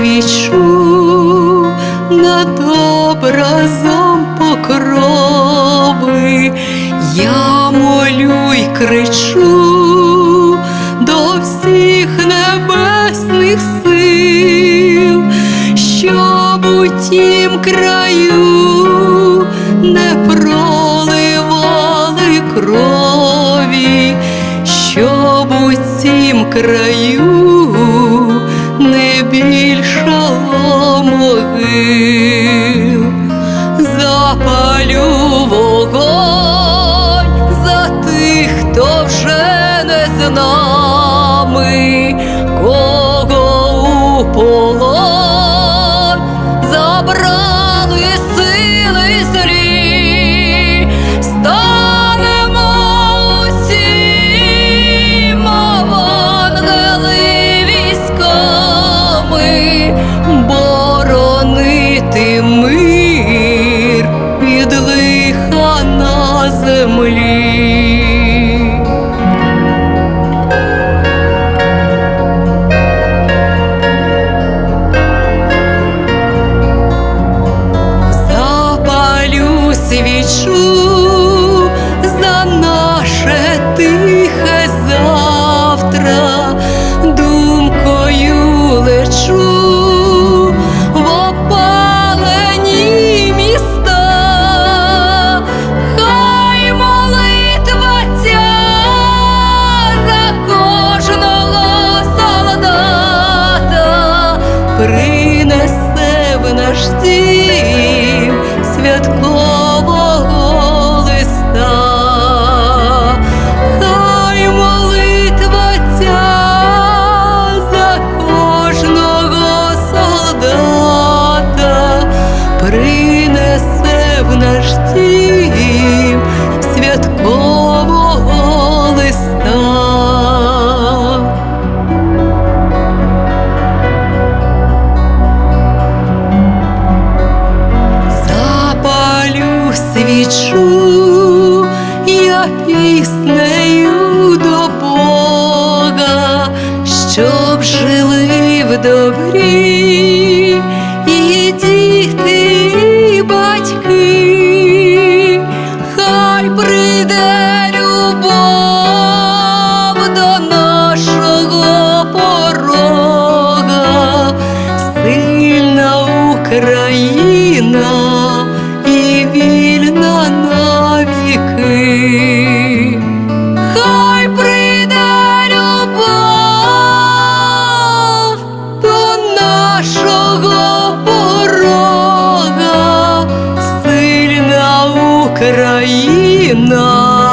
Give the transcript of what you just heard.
свічу над образом покрови, я молю й кричу до всіх небесних сил, щоб у тім краю не проливали крові, щоб у цім краю більшало могил, запалю вогонь за тих, хто вже не з боронити мир від лиха на землі. Запалю свічу принесе в наш дім святкового листа. Хай молитва ця за кожного солдата принесе в наш дім Україна,